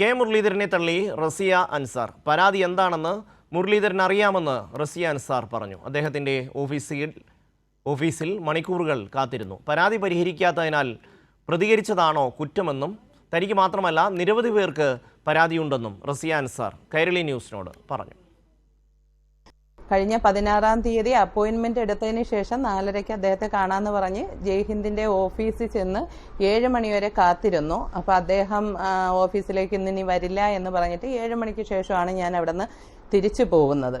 K മുരളീധരനെ തള്ളി റസിയ അൻസാർ. പരാതി എന്താണെന്ന് മുരളീധരൻ അറിയാമെന്ന് റസിയ അൻസാർ പറഞ്ഞു. അദ്ദേഹത്തിന്റെ ഓഫീസിൽ ഓഫീസിൽ മണിക്കൂറുകൾ കാത്തിരുന്നു. പരാതി പരിഹരിക്കാത്തതിനാൽ പ്രതികരിച്ചതാണോ കുറ്റമെന്നും തനിക്ക് മാത്രമല്ല നിരവധി പേർക്ക് പരാതിയുണ്ടെന്നും റസിയ അൻസാർ കൈരളി ന്യൂസിനോട് പറഞ്ഞു. കഴിഞ്ഞ പതിനാറാം തീയതി അപ്പോയിന്റ്മെന്റ് എടുത്തതിന് ശേഷം നാലരയ്ക്ക് അദ്ദേഹത്തെ കാണാമെന്ന് പറഞ്ഞ് ജയ്ഹിന്ദിന്റെ ഓഫീസിൽ ചെന്ന് ഏഴ് മണിവരെ കാത്തിരുന്നു. അപ്പോൾ അദ്ദേഹം ഓഫീസിലേക്ക് ഇന്ന് ഇനി വരില്ല എന്ന് പറഞ്ഞിട്ട് ഏഴ് മണിക്ക് ശേഷമാണ് ഞാൻ അവിടെ നിന്ന് തിരിച്ചു പോകുന്നത്.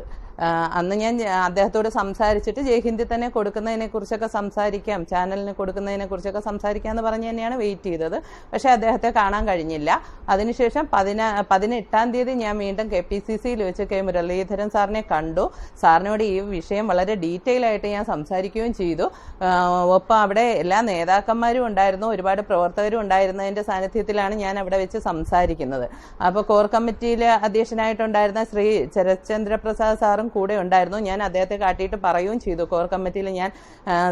അന്ന് ഞാൻ അദ്ദേഹത്തോട് സംസാരിച്ചിട്ട് ജയ്ഹിന്ദി തന്നെ കൊടുക്കുന്നതിനെ കുറിച്ചൊക്കെ സംസാരിക്കാം ചാനലിന് കൊടുക്കുന്നതിനെ കുറിച്ചൊക്കെ സംസാരിക്കാം എന്ന് പറഞ്ഞ് തന്നെയാണ് വെയിറ്റ് ചെയ്തത്. പക്ഷേ അദ്ദേഹത്തെ കാണാൻ കഴിഞ്ഞില്ല. അതിനുശേഷം പതിനാ പതിനെട്ടാം തീയതി ഞാൻ വീണ്ടും കെ പി സി സിയിൽ വെച്ച് കെ മുരളീധരൻ സാറിനെ കണ്ടു. സാറിനോട് ഈ വിഷയം വളരെ ഡീറ്റെയിൽ ആയിട്ട് ഞാൻ സംസാരിക്കുകയും ചെയ്തു. ഒപ്പം അവിടെ എല്ലാ നേതാക്കന്മാരും ഉണ്ടായിരുന്നു ഒരുപാട് പ്രവർത്തകരും ഉണ്ടായിരുന്നതിന്റെ സാന്നിധ്യത്തിലാണ് ഞാൻ അവിടെ വെച്ച് സംസാരിക്കുന്നത്. അപ്പോൾ കോർ കമ്മിറ്റിയിൽ അധ്യക്ഷനായിട്ടുണ്ടായിരുന്ന ശ്രീ ശരത്ചന്ദ്ര പ്രസാദ് സാറും കൂടെ ഉണ്ടായിരുന്നു. ഞാൻ അദ്ദേഹത്തെ കാട്ടിയിട്ട് പറയുകയും ചെയ്തു. കോർ കമ്മിറ്റിയിൽ ഞാൻ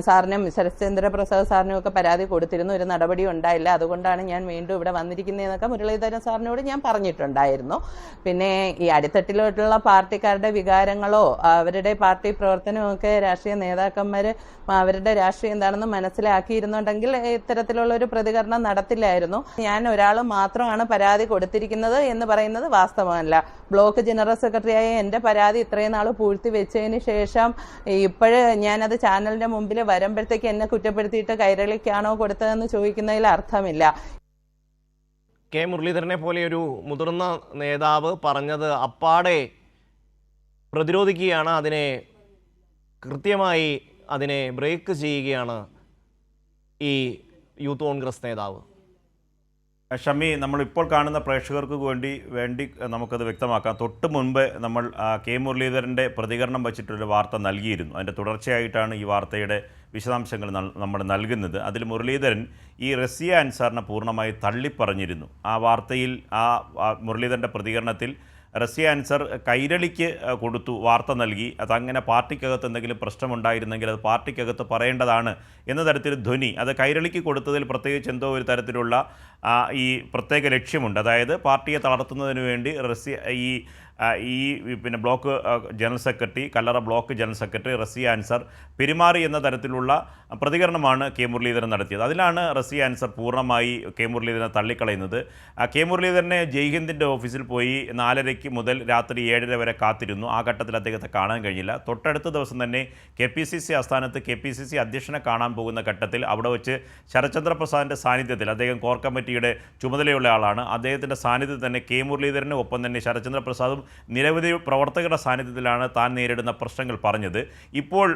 സാറിനും ശരത്ചന്ദ്ര പ്രസാദ് സാറിനും ഒക്കെ പരാതി കൊടുത്തിരുന്നു. ഒരു നടപടി ഉണ്ടായില്ല. അതുകൊണ്ടാണ് ഞാൻ വീണ്ടും ഇവിടെ വന്നിരിക്കുന്നതെന്നൊക്കെ മുരളീധരൻ സാറിനോട് ഞാൻ പറഞ്ഞിട്ടുണ്ടായിരുന്നു. പിന്നെ ഈ അടിത്തട്ടിലോട്ടുള്ള പാർട്ടിക്കാരുടെ വികാരങ്ങളോ അവരുടെ പാർട്ടി പ്രവർത്തനമൊക്കെ രാഷ്ട്രീയ നേതാക്കന്മാർ അവരുടെ രാഷ്ട്രീയം എന്താണെന്ന് മനസ്സിലാക്കിയിരുന്നുണ്ടെങ്കിൽ ഇത്തരത്തിലുള്ള ഒരു പ്രതികരണം നടത്തില്ലായിരുന്നു. ഞാൻ ഒരാൾ മാത്രമാണ് പരാതി കൊടുത്തിരിക്കുന്നത് എന്ന് പറയുന്നത് വാസ്തവമല്ല. ബ്ലോക്ക് ജനറൽ സെക്രട്ടറിയായ എന്റെ പരാതി ഇത്രയും നാൾ പൂഴ്ത്തി വെച്ചതിന് ശേഷം ഇപ്പോഴ് ഞാനത് ചാനലിന്റെ മുമ്പിൽ വരുമ്പോഴത്തേക്ക് എന്നെ കുറ്റപ്പെടുത്തിയിട്ട് കൈരളിക്കാണോ കൊടുത്തതെന്ന് ചോദിക്കുന്നതിൽ അർത്ഥമില്ല. കെ മുരളീധരനെ പോലെ ഒരു മുതിർന്ന നേതാവ് പറഞ്ഞത് അപ്പാടെ പ്രതിരോധിക്കുകയാണ് അതിനെ കൃത്യമായി അതിനെ ബ്രേക്ക് ചെയ്യുകയാണ് ഈ യൂത്ത് കോൺഗ്രസ് നേതാവ്. ഷമി നമ്മളിപ്പോൾ കാണുന്ന പ്രേക്ഷകർക്ക് വേണ്ടി വേണ്ടി നമുക്കത് വ്യക്തമാക്കാം. തൊട്ട് മുൻപ് നമ്മൾ കെ മുരളീധരന്റെ പ്രതികരണം വച്ചിട്ടൊരു വാർത്ത നൽകിയിരുന്നു. അതിന്റെ തുടർച്ചയായിട്ടാണ് ഈ വാർത്തയുടെ വിശദാംശങ്ങൾ നമ്മൾ നൽകുന്നത്. അതിൽ മുരളീധരൻ ഈ റസിയ അൻസാറിനെ പൂർണമായി തള്ളിപ്പറഞ്ഞിരുന്നു. ആ വാർത്തയിൽ ആ മുരളീധരന്റെ പ്രതികരണത്തിൽ റസിയ ആൻസർ കൈരളിക്ക് കൊടുത്തു വാർത്ത നൽകി. അതങ്ങനെ പാർട്ടിക്കകത്ത് എന്തെങ്കിലും പ്രശ്നമുണ്ടായിരുന്നെങ്കിൽ അത് പാർട്ടിക്കകത്ത് പറയേണ്ടതാണ് എന്ന തരത്തിൽ ധ്വനി. അത് കൈരളിക്ക് കൊടുത്തതിൽ പ്രത്യേകിച്ച് എന്തോ ഒരു തരത്തിലുള്ള ഈ പ്രത്യേക ലക്ഷ്യമുണ്ട്. അതായത് പാർട്ടിയെ തളർത്തുന്നതിന് വേണ്ടി റഷ്യ ഈ ഈ പിന്നെ block general secretary Kallara block general secretary Razia Ansar പെരുമാറി എന്ന തരത്തിലുള്ള പ്രതികരണമാണ് കെ മുരളീധരൻ നടത്തിയത്. അതിലാണ് റസിയ ആൻസർ പൂർണമായി കെ മുരളീധരനെ തള്ളിക്കളയുന്നത്. കെ മുരളീധരനെ ജയ്ഹിന്ദിന്റെ ഓഫീസിൽ പോയി നാലരയ്ക്ക് മുതൽ രാത്രി ഏഴര വരെ കാത്തിരുന്നു. ആ ഘട്ടത്തിൽ അദ്ദേഹത്തെ കാണാൻ കഴിഞ്ഞില്ല. തൊട്ടടുത്ത ദിവസം തന്നെ കെ പി സി സി ആസ്ഥാനത്ത് കെ പി സി സി അധ്യക്ഷനെ കാണാൻ പോകുന്ന ഘട്ടത്തിൽ അവിടെ വെച്ച് ശരത്ചന്ദ്ര പ്രസാദിന്റെ സാന്നിധ്യത്തിൽ അദ്ദേഹം കോർ കമ്മിറ്റിയുടെ ചുമതലയുള്ള ആളാണ്. അദ്ദേഹത്തിന്റെ സാന്നിധ്യത്തിൽ തന്നെ കെ മുരളീധരനും ഒപ്പം തന്നെ ശരത്ചന്ദ്ര പ്രസാദും നിരവധി പ്രവർത്തകരുടെ സാന്നിധ്യത്തിലാണ് താൻ നേരിടുന്ന പ്രശ്നങ്ങൾ പറഞ്ഞത്. ഇപ്പോൾ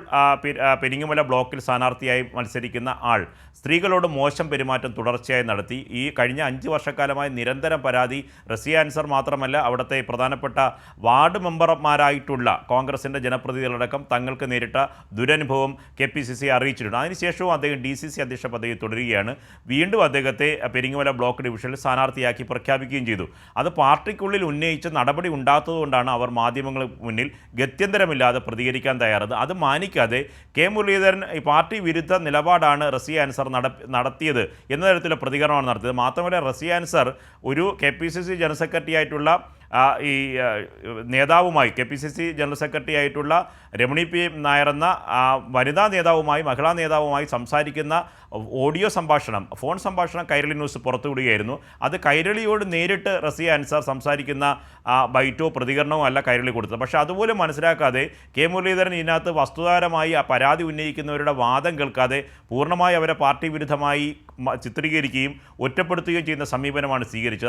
പെരിങ്ങമല ബ്ലോക്കിൽ സ്ഥാനാർത്ഥിയായി മത്സരിക്കുന്ന ആൾ സ്ത്രീകളോട് മോശം പെരുമാറ്റം തുടർച്ചയായി നടത്തി. ഈ കഴിഞ്ഞ അഞ്ച് വർഷക്കാലമായി നിരന്തരം പരാതി. റസിയ ആൻസർ മാത്രമല്ല അവിടുത്തെ പ്രധാനപ്പെട്ട വാർഡ് മെമ്പർമാരായിട്ടുള്ള കോൺഗ്രസിന്റെ ജനപ്രതിനിധികളടക്കം തങ്ങൾക്ക് നേരിട്ട ദുരനുഭവം കെ പി സി സി അറിയിച്ചിട്ടുണ്ട്. അതിനുശേഷവും അദ്ദേഹം ഡി സി സി അധ്യക്ഷ പദവി തുടരുകയാണ്. വീണ്ടും അദ്ദേഹത്തെ പെരിങ്ങമല ബ്ലോക്ക് ഡിവിഷനിൽ സ്ഥാനാർത്ഥിയാക്കി പ്രഖ്യാപിക്കുകയും ചെയ്തു. അത് പാർട്ടിക്കുള്ളിൽ ഉന്നയിച്ച നടപടി ഉണ്ടാത്തതുകൊണ്ടാണ് അവർ മാധ്യമങ്ങൾക്ക് മുന്നിൽ ഗത്യന്തരമില്ലാതെ പ്രതികരിക്കാൻ തയ്യാറത്. അത് മാനിക്കാതെ കെ മുരളീധരൻ പാർട്ടി വിരുദ്ധ നിലപാടാണ് റസിയ ആൻസർ നടത്തിയത് എന്ന തരത്തിലുള്ള പ്രതികരണമാണ് നടത്തിയത്. മാത്രമല്ല റസിയ ആൻസർ ഒരു K P C C general secretary ആയിട്ടുള്ള ഈ നേതാവുമായി K P C C general secretary ആയിട്ടുള്ള രമണി പി നായർ എന്ന വനിതാ നേതാവുമായി മഹിളാ നേതാവുമായി സംസാരിക്കുന്ന ഓഡിയോ സംഭാഷണം ഫോൺ സംഭാഷണം കൈരളി ന്യൂസ് പുറത്തുവിടുകയായിരുന്നു. അത് കൈരളിയോട് നേരിട്ട് റസിയ അൻസാർ സംസാരിക്കുന്ന ബൈറ്റോ പ്രതികരണവും അല്ല കൈരളി കൊടുത്തത്. പക്ഷേ അതുപോലും മനസ്സിലാക്കാതെ കെ മുരളീധരൻ ഇതിനകത്ത് വസ്തുതാരമായി ആ പരാതി ഉന്നയിക്കുന്നവരുടെ വാദം കേൾക്കാതെ പൂർണമായി അവരെ പാർട്ടി വിരുദ്ധമായി ചിത്രീകരിക്കുകയും ഒറ്റപ്പെടുത്തുകയും ചെയ്യുന്ന സമീപനമാണ് സ്വീകരിച്ചത്.